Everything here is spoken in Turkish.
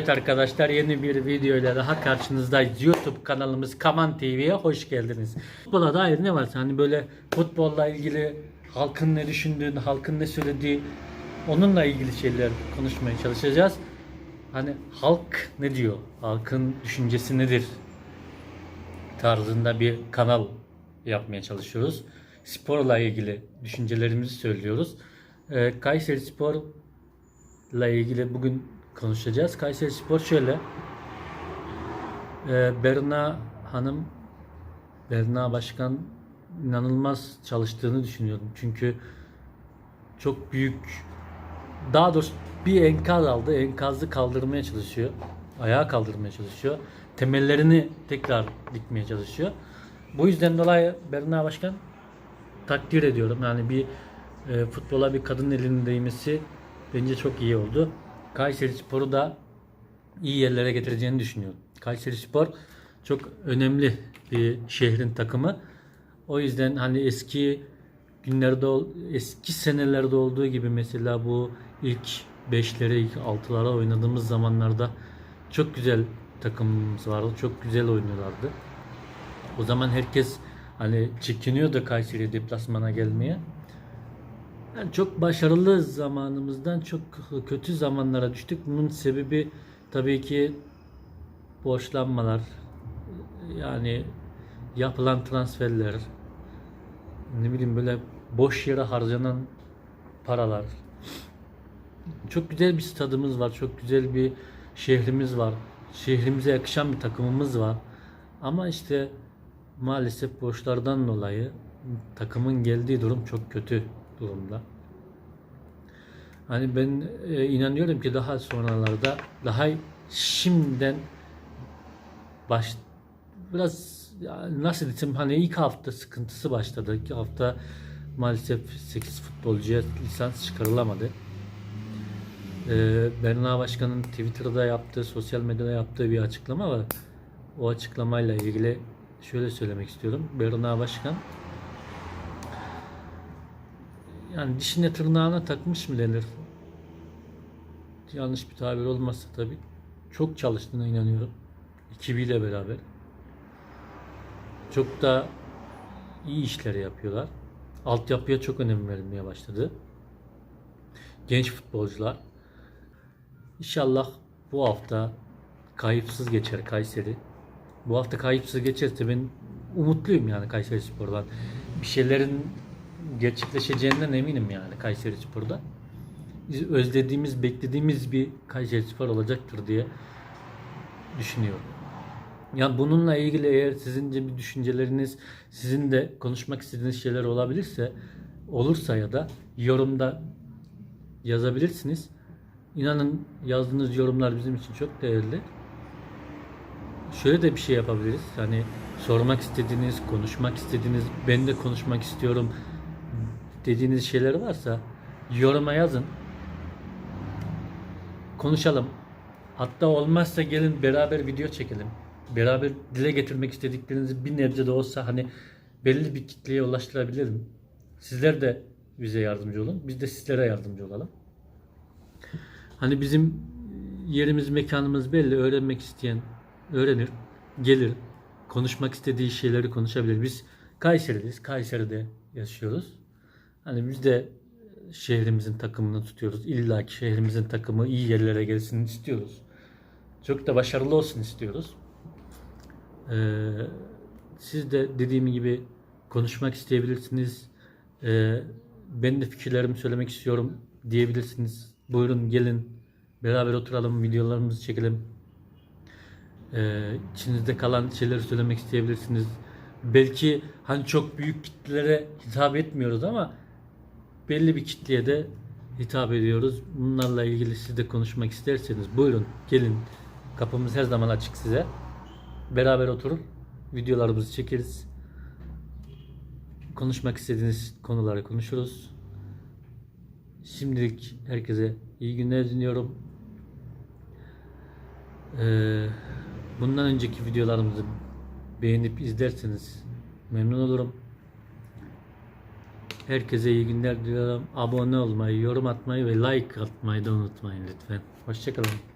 Evet arkadaşlar yeni bir video ile daha karşınızdayız. YouTube kanalımız Kaman TV'ye hoş geldiniz. Futbola dair ne varsa hani böyle futbolla ilgili halkın ne düşündüğünü, halkın ne söylediği onunla ilgili şeyler konuşmaya çalışacağız. Hani halk ne diyor? Halkın düşüncesi nedir? Tarzında bir kanal yapmaya çalışıyoruz. Sporla ilgili düşüncelerimizi söylüyoruz. Ee, Kayseri Spor ile ilgili bugün konuşacağız. Kayseri Spor şöyle. Ee, Berna Hanım Berna Başkan inanılmaz çalıştığını düşünüyorum. Çünkü çok büyük daha doğrusu bir enkaz aldı. Enkazı kaldırmaya çalışıyor. Ayağa kaldırmaya çalışıyor. Temellerini tekrar dikmeye çalışıyor. Bu yüzden dolayı Berna Başkan takdir ediyorum. Yani bir e, futbola bir kadın elinin değmesi bence çok iyi oldu. Kayseri Spor'u da iyi yerlere getireceğini düşünüyorum. Kayseri Spor çok önemli bir şehrin takımı. O yüzden hani eski günlerde eski senelerde olduğu gibi mesela bu ilk 5'lere ilk 6'lara oynadığımız zamanlarda çok güzel takımımız vardı. Çok güzel oynuyorlardı. O zaman herkes hani çekiniyordu Kayseri deplasmana gelmeye. Yani çok başarılı zamanımızdan çok kötü zamanlara düştük. Bunun sebebi tabii ki borçlanmalar, yani yapılan transferler, ne bileyim böyle boş yere harcanan paralar. Çok güzel bir stadımız var, çok güzel bir şehrimiz var. Şehrimize yakışan bir takımımız var. Ama işte maalesef borçlardan dolayı takımın geldiği durum çok kötü durumda. Hani ben e, inanıyorum ki daha sonralarda daha şimdiden baş biraz nasıl desem hani ilk hafta sıkıntısı başladı. İlk hafta maalesef 8 futbolcuya lisans çıkarılamadı. Ee, Berna Başkan'ın Twitter'da yaptığı, sosyal medyada yaptığı bir açıklama var. O açıklamayla ilgili şöyle söylemek istiyorum. Berna Başkan yani dişine tırnağına takmış mı denir? Yanlış bir tabir olmazsa tabii. Çok çalıştığına inanıyorum. Ekibiyle beraber. Çok da iyi işler yapıyorlar. Altyapıya çok önem verilmeye başladı. Genç futbolcular. İnşallah bu hafta kayıpsız geçer Kayseri. Bu hafta kayıpsız geçerse ben umutluyum yani Kayseri Spor'dan. Bir şeylerin gerçekleşeceğinden eminim yani Kayseri Spor'da. Biz özlediğimiz, beklediğimiz bir Kayseri Spor olacaktır diye düşünüyorum. Yani bununla ilgili eğer sizin de bir düşünceleriniz, sizin de konuşmak istediğiniz şeyler olabilirse, olursa ya da yorumda yazabilirsiniz. İnanın yazdığınız yorumlar bizim için çok değerli. Şöyle de bir şey yapabiliriz. Hani sormak istediğiniz, konuşmak istediğiniz, ben de konuşmak istiyorum dediğiniz şeyler varsa yoruma yazın. Konuşalım. Hatta olmazsa gelin beraber video çekelim. Beraber dile getirmek istediklerinizi bir nebze de olsa hani belli bir kitleye ulaştırabilirim. Sizler de bize yardımcı olun. Biz de sizlere yardımcı olalım. Hani bizim yerimiz, mekanımız belli. Öğrenmek isteyen öğrenir, gelir. Konuşmak istediği şeyleri konuşabilir. Biz Kayseri'deyiz. Kayseri'de yaşıyoruz. Hani biz de şehrimizin takımını tutuyoruz. İlla ki şehrimizin takımı iyi yerlere gelsin istiyoruz. Çok da başarılı olsun istiyoruz. Ee, siz de dediğim gibi konuşmak isteyebilirsiniz. Ee, ben de fikirlerimi söylemek istiyorum diyebilirsiniz. Buyurun gelin beraber oturalım videolarımızı çekelim. Ee, içinizde kalan şeyleri söylemek isteyebilirsiniz. Belki hani çok büyük kitlelere hitap etmiyoruz ama belli bir kitleye de hitap ediyoruz. Bunlarla ilgili siz de konuşmak isterseniz buyurun gelin. Kapımız her zaman açık size. Beraber oturun. Videolarımızı çekeriz. Konuşmak istediğiniz konuları konuşuruz. Şimdilik herkese iyi günler diliyorum. Ee, bundan önceki videolarımızı beğenip izlerseniz memnun olurum. Herkese iyi günler diliyorum. Abone olmayı, yorum atmayı ve like atmayı da unutmayın lütfen. Hoşçakalın.